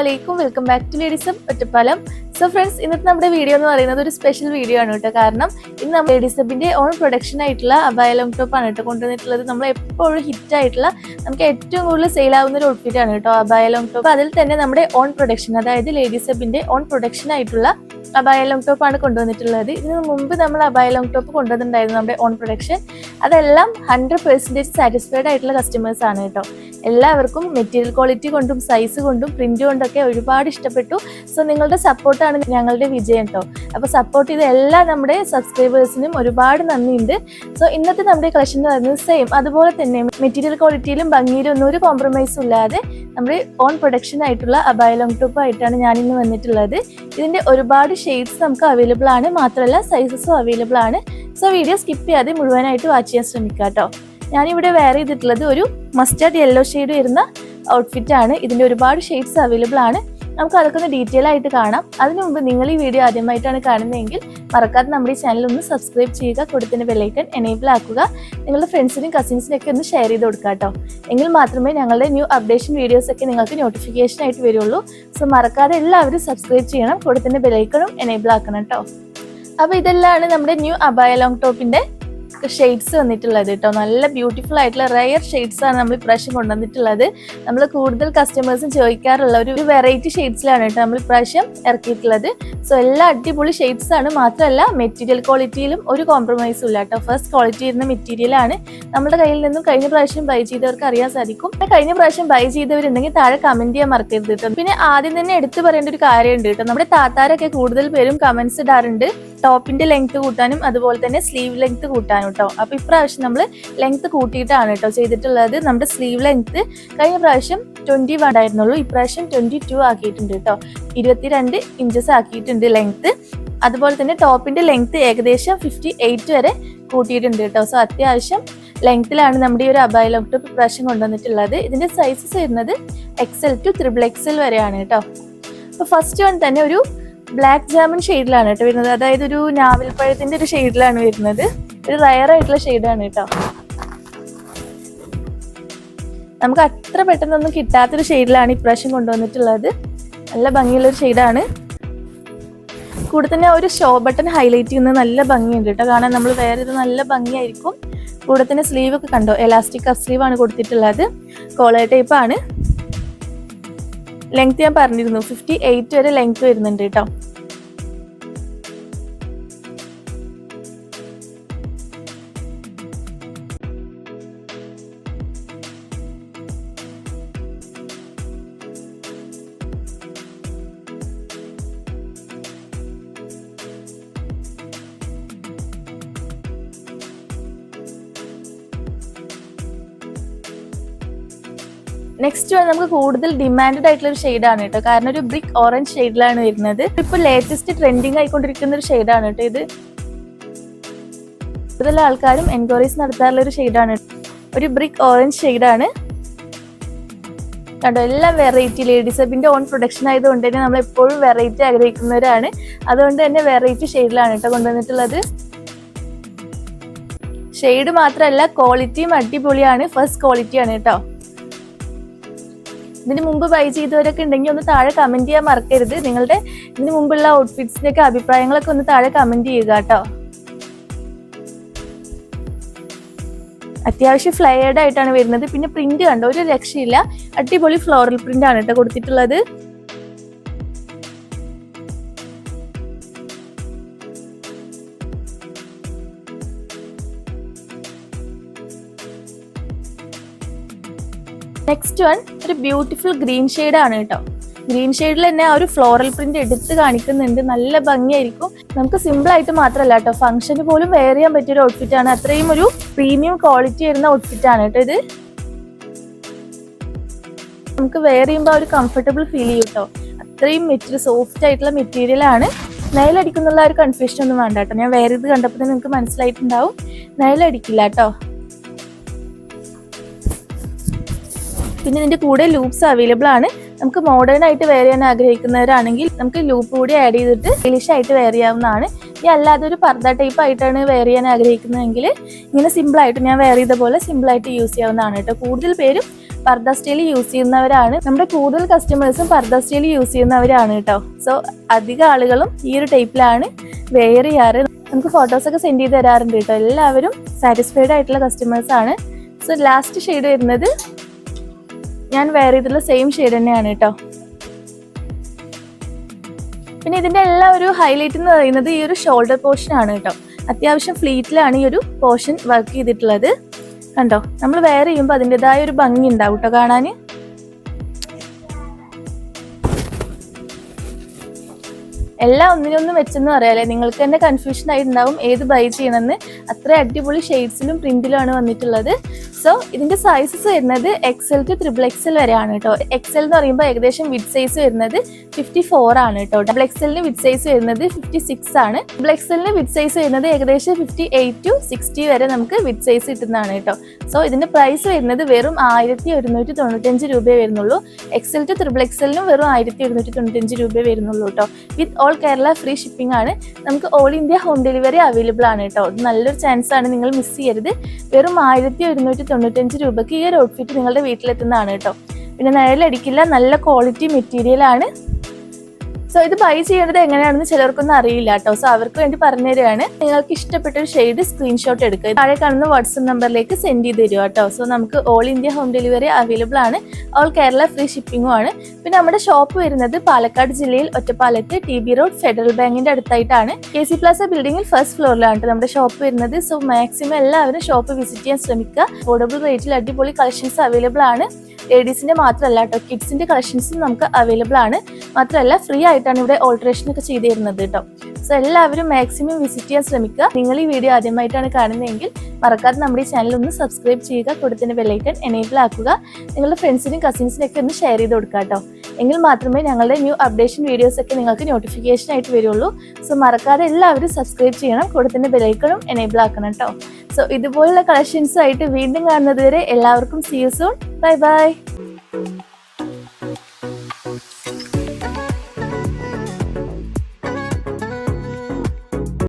അലൈക്കും. Welcome back to ലേഡീസം Ottapalam. So friends ഇന്നത്തെ നമ്മുടെ വീഡിയോ എന്ന് പറയുന്നത് ഒരു സ്പെഷ്യൽ വീഡിയോ ആണ് കേട്ടോ. കാരണം ഇന്ന് നമ്മൾ ലേഡീസബിന്റെ ഓൺ പ്രൊഡക്ഷൻ ആയിട്ടുള്ള അബായലോങ് ടോപ്പ് ആണ് കേട്ടോ കൊണ്ടുവന്നിട്ടുള്ളത്. നമ്മൾ എപ്പോഴും ഹിറ്റ് ആയിട്ടുള്ള നമുക്ക് ഏറ്റവും കൂടുതൽ സെയിൽ ആവുന്ന ഒരു ഔട്ട്ഫിറ്റ് ആണ് കേട്ടോ അബായ ലോങ് ടോപ്പ് അതിൽ തന്നെ നമ്മുടെ ഓൺ പ്രൊഡക്ഷൻ അതായത് ലേഡീസബിന്റെ ഓൺ പ്രൊഡക്ഷൻ ആയിട്ടുള്ള അബായലോങ് ടോപ്പ് ആണ് കൊണ്ടുവന്നിട്ടുള്ളത്. ഇതിന് മുമ്പ് നമ്മൾ അബായ ലോങ് ടോപ്പ് കൊണ്ടുവന്നിട്ടുണ്ടായിരുന്നു നമ്മുടെ ഓൺ പ്രൊഡക്ഷൻ അതെല്ലാം ഹൺഡ്രഡ് പെർസെന്റേജ് സാറ്റിസ്ഫൈഡ് ആയിട്ടുള്ള കസ്റ്റമേഴ്സ് ആണ് കേട്ടോ. എല്ലാവർക്കും മെറ്റീരിയൽ ക്വാളിറ്റി കൊണ്ടും സൈസ് കൊണ്ടും പ്രിന്റ് കൊണ്ടൊക്കെ ഒരുപാട് ഇഷ്ടപ്പെട്ടു. സോ നിങ്ങളുടെ സപ്പോർട്ടാണ് ഞങ്ങളുടെ വിജയം കേട്ടോ അപ്പോൾ സപ്പോർട്ട് ചെയ്ത എല്ലാ നമ്മുടെ സബ്സ്ക്രൈബേഴ്സിനും ഒരുപാട് നന്ദിയുണ്ട്. സോ ഇന്നത്തെ നമ്മുടെ കളക്ഷൻ എന്ന് പറയുന്നത് സെയിം അതുപോലെ തന്നെ മെറ്റീരിയൽ ക്വാളിറ്റിയിലും ഭംഗിയിലും ഒന്നും ഒരു കോംപ്രമൈസും ഇല്ലാതെ നമ്മുടെ ഓൺ പ്രൊഡക്ഷൻ ആയിട്ടുള്ള അബായലോങ് ടോപ്പ് ആയിട്ടാണ് ഇന്ന് വന്നിട്ടുള്ളത്. ഇതിന്റെ ഒരുപാട് ഷെയ്ഡ്സ് നമുക്ക് അവൈലബിൾ ആണ്. മാത്രമല്ല സൈസസും അവൈലബിൾ ആണ്. സോ വീഡിയോ സ്കിപ്പ് ചെയ്യാതെ മുഴുവനായിട്ട് വാച്ച് ചെയ്യാൻ ശ്രമിക്കാം കേട്ടോ ഞാനിവിടെ വെയർ ചെയ്തിട്ടുള്ളത് ഒരു മസ്റ്റാർഡ് യെല്ലോ ഷെയ്ഡ് വരുന്ന ഔട്ട്ഫിറ്റ് ആണ്. ഇതിന്റെ ഒരുപാട് ഷെയ്ഡ്സ് അവൈലബിൾ ആണ്. നമുക്ക് അതൊക്കെ ഒന്ന് ഡീറ്റെയിൽ ആയിട്ട് കാണാം. അതിനു മുമ്പ് നിങ്ങൾ ഈ വീഡിയോ ആദ്യമായിട്ടാണ് കാണുന്നതെങ്കിൽ മറക്കാതെ നമ്മുടെ ഈ ചാനൽ ഒന്ന് സബ്സ്ക്രൈബ് ചെയ്യുക കൊടുത്തിന് ബെല്ലൈക്കൺ എനേബിൾ ആക്കുക. നിങ്ങളുടെ ഫ്രണ്ട്സിനും കസിൻസിനും ഒക്കെ ഒന്ന് ഷെയർ ചെയ്ത് കൊടുക്കുക കേട്ടോ. എങ്കിൽ മാത്രമേ ഞങ്ങളുടെ ന്യൂ അപ്ഡേഷൻ വീഡിയോസ് ഒക്കെ നിങ്ങൾക്ക് നോട്ടിഫിക്കേഷൻ ആയിട്ട് വരുള്ളൂ. സോ മറക്കാതെ എല്ലാവരും സബ്സ്ക്രൈബ് ചെയ്യണം കൊടുത്തിന് ബെല്ലൈക്കണും എനേബിൾ ആക്കണം കേട്ടോ. അപ്പോൾ ഇതെല്ലാം നമ്മുടെ ന്യൂ അബായ ലോങ് ടോപ്പിന്റെ ഷെയ്ഡ്സ് വന്നിട്ടുള്ളത് കേട്ടോ നല്ല ബ്യൂട്ടിഫുൾ ആയിട്ടുള്ള റയർ ഷെയ്ഡ്സ് ആണ് നമ്മൾ ഇപ്രാവശ്യം കൊണ്ടുവന്നിട്ടുള്ളത്. നമ്മൾ കൂടുതൽ കസ്റ്റമേഴ്സും ചോദിക്കാറുള്ള ഒരു വെറൈറ്റി ഷെയ്ഡ്സിലാണ് കേട്ടോ നമ്മൾ ഇപ്രാവശ്യം ഇറക്കിയിട്ടുള്ളത്. സോ എല്ലാ അടിപൊളി ഷെയ്ഡ്സ് ആണ്. മാത്രമല്ല മെറ്റീരിയൽ ക്വാളിറ്റിയിലും ഒരു കോംപ്രമൈസും ഇല്ല കേട്ടോ ഫസ്റ്റ് ക്വാളിറ്റി ഇരുന്ന മെറ്റീരിയൽ ആണ്. നമ്മുടെ കയ്യിൽ നിന്നും കഴിഞ്ഞ പ്രാവശ്യം ബൈ ചെയ്തവർക്ക് അറിയാൻ സാധിക്കും. കഴിഞ്ഞ പ്രാവശ്യം ബൈ ചെയ്തവരുണ്ടെങ്കിൽ താഴെ കമന്റ് ചെയ്യാൻ മറക്കരുത് കേട്ടോ പിന്നെ ആദ്യം തന്നെ എടുത്തു പറയേണ്ട ഒരു കാര്യമുണ്ട് കേട്ടോ നമ്മുടെ താത്താരൊക്കെ കൂടുതൽ പേരും കമന്റ്സ് ഇടാറുണ്ട്. ടോപ്പിന്റെ ലെങ്ത് കൂട്ടാനും അതുപോലെ തന്നെ സ്ലീവ് ലെങ്ത് കൂട്ടാനും. കേട്ടോ. അപ്പൊ ഇപ്രാവശ്യം നമ്മൾ ലെങ്ത് കൂട്ടിയിട്ടാണ് കേട്ടോ ചെയ്തിട്ടുള്ളത്. നമ്മുടെ സ്ലീവ് ലെങ്ത് കഴിഞ്ഞ പ്രാവശ്യം ട്വന്റി വൺ ആയിരുന്നുള്ളൂ. ഇപ്രാവശ്യം ട്വന്റി ടു ആക്കിയിട്ടുണ്ട് കേട്ടോ. ഇരുപത്തിരണ്ട് ഇഞ്ചസ് ആക്കിയിട്ടുണ്ട് ലെങ്ത് അതുപോലെ തന്നെ ടോപ്പിന്റെ ലെങ്ത് ഏകദേശം ഫിഫ്റ്റി എയ്റ്റ് വരെ കൂട്ടിയിട്ടുണ്ട് കേട്ടോ. സോ അത്യാവശ്യം ലെങ്ത്തിലാണ് നമ്മുടെ ഈ ഒരു അബായ ലോക്ടോപ്പ് ഇപ്രാവശ്യം കൊണ്ടുവന്നിട്ടുള്ളത്. ഇതിന്റെ സൈസസ് വരുന്നത് എക്സൽ ടു ത്രിബിൾ എക്സൽ വരെയാണ് കേട്ടോ. അപ്പൊ ഫസ്റ്റ് വൺ തന്നെ ഒരു ബ്ലാക്ക് ജാമൻ ഷെയ്ഡിലാണ് കേട്ടോ വരുന്നത്. അതായത് ഒരു നാവൽപ്പഴത്തിന്റെ ഒരു ഷെയ്ഡിലാണ് വരുന്നത്. ഒരു റയർ ആയിട്ടുള്ള ഷെയ്ഡാണ് കേട്ടോ. നമുക്ക് അത്ര പെട്ടെന്നൊന്നും കിട്ടാത്തൊരു ഷെയ്ഡിലാണ് ഇപ്രാവശ്യം കൊണ്ടുവന്നിട്ടുള്ളത്. നല്ല ഭംഗിയുള്ള ഒരു ഷെയ്ഡാണ് കൂടെ തന്നെ ഒരു ഷോ ബട്ടൺ ഹൈലൈറ്റ് ചെയ്യുന്നത് നല്ല ഭംഗിയുണ്ട് കേട്ടോ. കാരണം നമ്മൾ വേറെ ഇത് നല്ല ഭംഗിയായിരിക്കും. കൂടെ തന്നെ സ്ലീവ് ഒക്കെ കണ്ടോ? എലാസ്റ്റിക് കഫ് സ്ലീവ് ആണ് കൊടുത്തിട്ടുള്ളത്. കോളർ ടൈപ്പ് ആണ്. ലെങ്ത് ഞാൻ പറഞ്ഞിരുന്നു. ഫിഫ്റ്റി എയ്റ്റ് വരെ ലെങ്ത് വരുന്നുണ്ട് കേട്ടോ. നെക്സ്റ്റ് നമുക്ക് കൂടുതൽ ഡിമാൻഡ് ആയിട്ടുള്ള ഒരു ഷെയ്ഡാണ് കേട്ടോ. കാരണം ഒരു ബ്രിക്ക് ഓറഞ്ച് ഷെയ്ഡിലാണ് വരുന്നത്. ഇപ്പൊ ലേറ്റസ്റ്റ് ട്രെൻഡിങ് ആയിക്കൊണ്ടിരിക്കുന്ന ഒരു ഷെയ്ഡാണ് കേട്ടോ ഇത്. കൂടുതൽ ആൾക്കാരും എൻക്വയറീസ് നടത്താറുള്ള ഒരു ഷെയ്ഡാണ് ഒരു ബ്രിക്ക് ഓറഞ്ച് ഷെയ്ഡാണ് കണ്ടോ എല്ലാം വെറൈറ്റി ലേഡീസ് ലേഡീസബിന്റെ ഓൺ പ്രൊഡക്ഷൻ ആയതുകൊണ്ട് തന്നെ നമ്മൾ എപ്പോഴും വെറൈറ്റി ആഗ്രഹിക്കുന്നവരാണ്. അതുകൊണ്ട് തന്നെ വെറൈറ്റി ഷെയ്ഡിലാണ് കേട്ടോ കൊണ്ടുവന്നിട്ടുള്ളത്. ഷെയ്ഡ് മാത്രമല്ല ക്വാളിറ്റിയും അടിപൊളിയാണ്. ഫസ്റ്റ് ക്വാളിറ്റിയാണ് കേട്ടോ. ഇതിന് മുമ്പ് ബൈ ചെയ്തവരൊക്കെ ഉണ്ടെങ്കിൽ ഒന്ന് താഴെ കമന്റ് ചെയ്യാൻ മറക്കരുത്. നിങ്ങളുടെ ഇതിന് മുമ്പുള്ള ഔട്ട്ഫിറ്റ്സിന്റെ ഒക്കെ അഭിപ്രായങ്ങളൊക്കെ ഒന്ന് താഴെ കമന്റ് ചെയ്യുക കേട്ടോ. അത്യാവശ്യം ഫ്ലയേർഡ് ആയിട്ടാണ് വരുന്നത്. പിന്നെ പ്രിന്റ് കണ്ടോ? ഒരു രക്ഷയില്ല. അടിപൊളി ഫ്ലോറൽ പ്രിന്റ് ആണ് കേട്ടോ കൊടുത്തിട്ടുള്ളത്. നെക്സ്റ്റ് വൺ ഒരു ബ്യൂട്ടിഫുൾ ഗ്രീൻ ഷെയ്ഡ് ആണ് കേട്ടോ ഗ്രീൻ ഷെയ്ഡിൽ തന്നെ ആ ഒരു ഫ്ലോറൽ പ്രിന്റ് എടുത്ത് കാണിക്കുന്നുണ്ട്. നല്ല ഭംഗിയായിരിക്കും. നമുക്ക് സിമ്പിൾ ആയിട്ട് മാത്രമല്ല കേട്ടോ ഫംഗ്ഷന് പോലും വെയർ ചെയ്യാൻ പറ്റിയ ഒരു ഔട്ട്ഫിറ്റ് ആണ്. അത്രയും ഒരു പ്രീമിയം ക്വാളിറ്റി വരുന്ന ഔട്ട്ഫിറ്റ് ആണ് കേട്ടോ ഇത്. നമുക്ക് വെയർ ചെയ്യുമ്പോൾ ഒരു കംഫർട്ടബിൾ ഫീൽ ചെയ്യും കേട്ടോ അത്രയും മെറ്റീരിയൽ സോഫ്റ്റ് ആയിട്ടുള്ള മെറ്റീരിയൽ ആണ്. നൈലടിക്കുന്നുള്ള ഒരു കൺഫ്യൂഷൻ ഒന്നും വേണ്ട കേട്ടോ ഞാൻ വേറെ ഇത് കണ്ടപ്പോൾ തന്നെ നിങ്ങൾക്ക് മനസ്സിലായിട്ടുണ്ടാവും. നെയിലടിക്കില്ല കേട്ടോ പിന്നെ ഇതിന്റെ കൂടെ ലൂപ്സ് അവൈലബിൾ ആണ്. നമുക്ക് മോഡേൺ ആയിട്ട് വെയർ ചെയ്യാൻ ആഗ്രഹിക്കുന്നവരാണെങ്കിൽ നമുക്ക് ലൂപ്പ് കൂടി ആഡ് ചെയ്തിട്ട് സ്റ്റൈലിഷ് ആയിട്ട് വെയർ ചെയ്യാവുന്നതാണ്. ഇനി അല്ലാതെ ഒരു പർദ്ദ ടൈപ്പ് ആയിട്ടാണ് വെയർ ചെയ്യാൻ ആഗ്രഹിക്കുന്നതെങ്കിൽ ഇങ്ങനെ സിമ്പിൾ ആയിട്ട് ഞാൻ വെയർ ചെയ്ത പോലെ സിമ്പിൾ ആയിട്ട് യൂസ് ചെയ്യാവുന്നതാണ് കേട്ടോ. കൂടുതൽ പേരും പർദ്ദ സ്റ്റൈൽ യൂസ് ചെയ്യുന്നവരാണ്. നമ്മുടെ കൂടുതൽ കസ്റ്റമേഴ്സും പർദ്ദ സ്റ്റൈൽ യൂസ് ചെയ്യുന്നവരാണ് കേട്ടോ. സോ അധിക ആളുകളും ഈ ഒരു ടൈപ്പിലാണ് വെയർ ചെയ്യാറ്. നമുക്ക് ഫോട്ടോസൊക്കെ സെൻഡ് ചെയ്ത് തരാറുണ്ട് കേട്ടോ. എല്ലാവരും സാറ്റിസ്ഫൈഡ് ആയിട്ടുള്ള കസ്റ്റമേഴ്സാണ് സോ ലാസ്റ്റ് ഷെയ്ഡ് വരുന്നത് ഞാൻ വെയർ ചെയ്തിട്ടുള്ള സെയിം ഷെയ്ഡ് തന്നെയാണ് കേട്ടോ പിന്നെ ഇതിന്റെ എല്ലാം ഒരു ഹൈലൈറ്റ് എന്ന് പറയുന്നത് ഈ ഒരു ഷോൾഡർ പോർഷൻ ആണ് കേട്ടോ അത്യാവശ്യം ഫ്ലീറ്റിലാണ് ഈ ഒരു പോർഷൻ വർക്ക് ചെയ്തിട്ടുള്ളത്. കണ്ടോ? നമ്മൾ വെയർ ചെയ്യുമ്പോൾ അതിന്റെതായ ഒരു ഭംഗി ഉണ്ടാവും കേട്ടോ കാണാൻ. എല്ലാം ഒന്നിനൊന്നും വെച്ചെന്ന് പറയാല്ലേ നിങ്ങൾക്ക് തന്നെ കൺഫ്യൂഷൻ ആയിട്ടുണ്ടാവും ഏത് ബൈ ചെയ്യണമെന്ന്. അത്ര അടിപൊളി ഷെയ്ഡ്സിലും പ്രിന്റിലുമാണ് വന്നിട്ടുള്ളത്. സോ ഇതിന്റെ സൈസസ് വരുന്നത് എക്സൽ ടു ത്രിബിൾ എക്സൽ വരെയാണ് കേട്ടോ എക്സൽ എന്ന് പറയുമ്പോൾ ഏകദേശം വിഡ് സൈസ് വരുന്നത് ഫിഫ്റ്റി ഫോർ ആണ് കേട്ടോ ഡബിൾ എക്സലിന് വിഡ് സൈസ് വരുന്നത് ഫിഫ്റ്റി സിക്സ് ആണ്. ഡബിൾ എക്സലിന് വിഡ് സൈസ് വരുന്നത് ഏകദേശം ഫിഫ്റ്റി എയ്റ്റ് ടു സിക്സ്റ്റി വരെ നമുക്ക് വിഡ് സൈസ് കിട്ടുന്നതാണ് കേട്ടോ സോ ഇതിന്റെ പ്രൈസ് വരുന്നത് വെറും ആയിരത്തി ഒരുന്നൂറ്റി തൊണ്ണൂറ്റഞ്ച് രൂപയെ വരുന്നുള്ളൂ. എക്സൽ ടു ത്രിബിൾ എക്സലിനും വെറും ആയിരത്തി ഒരുന്നൂറ്റി തൊണ്ണൂറ്റഞ്ച് രൂപയെ വരുന്നുള്ളൂ കേട്ടോ with all Kerala free shipping ആണ്. നമുക്ക് all India home delivery available ആണ് കേട്ടോ നല്ലൊരു ചാൻസ് ആണ് നിങ്ങൾ മിസ് ചെയ്യരുത്. വെറും ആയിരത്തി ഒരുന്നൂറ്റി തൊണ്ണൂറ്റഞ്ച് രൂപയ്ക്ക് ഈ ഒരു ഔട്ട്ഫിറ്റ് നിങ്ങളുടെ വീട്ടിലെത്തുന്നതാണ് കേട്ടോ. പിന്നെ നിഴലടിക്കില്ല നല്ല ക്വാളിറ്റി മെറ്റീരിയൽ ആണ്. സോ ഇത് ബൈ ചെയ്യേണ്ടത് എങ്ങനെയാണെന്ന് ചിലർക്കൊന്നും അറിയില്ല കേട്ടോ സോ അവർക്ക് വേണ്ടി പറഞ്ഞു തരികയാണ് നിങ്ങൾക്ക് ഇഷ്ടപ്പെട്ട ഒരു ഷെയ്ഡ് സ്ക്രീൻഷോട്ട് എടുക്കുക. താഴെ കാണുന്ന വാട്സപ്പ് നമ്പറിലേക്ക് സെൻഡ് ചെയ്ത് തരുക കേട്ടോ സോ നമുക്ക് all India home delivery available ആണ്. ഓൾ കേരള ഫ്രീ ഷിപ്പിംഗും ആണ്. പിന്നെ നമ്മുടെ ഷോപ്പ് വരുന്നത് പാലക്കാട് ജില്ലയിൽ ഒറ്റപ്പാലത്ത് ടി ബി റോഡ് ഫെഡറൽ ബാങ്കിന്റെ അടുത്തായിട്ടാണ്. കെ സി പ്ലാസ ബിൽഡിംഗിൽ ഫസ്റ്റ് ഫ്ലോറിലാണ് നമ്മുടെ ഷോപ്പ് വരുന്നത്. സോ മാക്സിമം എല്ലാവരും ഷോപ്പ് വിസിറ്റ് ചെയ്യാൻ ശ്രമിക്കുക. അഫോർഡബിൾ റേറ്റിൽ അടിപൊളി കളക്ഷൻസ് അവൈലബിൾ ആണ്. ലേഡീസിന്റെ മാത്രമല്ല കേട്ടോ കിഡ്സിന്റെ കളക്ഷൻസും നമുക്ക് അവൈലബിൾ ആണ്. മാത്രമല്ല ഫ്രീ ആയിട്ടാണ് ഇവിടെ ഓൾട്ടറേഷൻ ഒക്കെ ചെയ്തിരുന്നത് കേട്ടോ സോ എല്ലാവരും മാക്സിമം വിസിറ്റ് ചെയ്യാൻ ശ്രമിക്കുക. നിങ്ങൾ ഈ വീഡിയോ ആദ്യമായിട്ടാണ് കാണുന്നതെങ്കിൽ മറക്കാതെ നമ്മുടെ ചാനൽ ഒന്ന് സബ്സ്ക്രൈബ് ചെയ്യുക. കൊടുത്തിന് ബെല്ലൈക്കൺ എനേബിൾ ആക്കുക. നിങ്ങളുടെ ഫ്രണ്ട്സിനും കസിൻസിനും ഒക്കെ ഒന്ന് ഷെയർ ചെയ്ത് കൊടുക്കുക കേട്ടോ എങ്കിൽ മാത്രമേ ഞങ്ങളുടെ ന്യൂ അപ്ഡേഷൻ വീഡിയോസ് ഒക്കെ നിങ്ങൾക്ക് നോട്ടിഫിക്കേഷൻ ആയിട്ട് വരുള്ളൂ. സോ മറക്കാതെ എല്ലാവരും സബ്സ്ക്രൈബ് ചെയ്യണം. കൊടുത്തിന്റെ ബെല്ലൈക്കണും എനേബിൾ ആക്കണം കേട്ടോ സോ ഇതുപോലുള്ള കളക്ഷൻസ് ആയിട്ട് വീണ്ടും കാണുന്നത് വരെ എല്ലാവർക്കും സീ സൂൺ ബൈ ബൈ